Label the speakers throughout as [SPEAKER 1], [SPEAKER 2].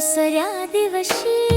[SPEAKER 1] सर्यादिवशी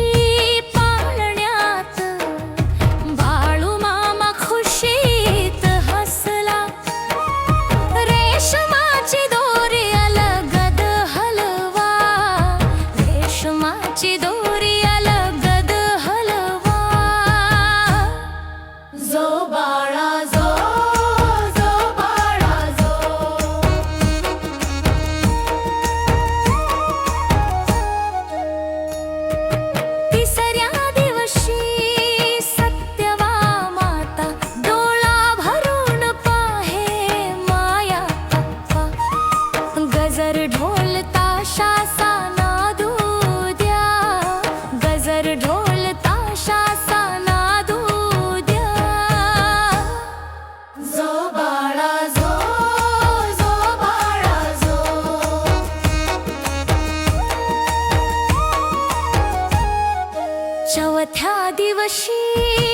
[SPEAKER 1] चौथ्या दिवशी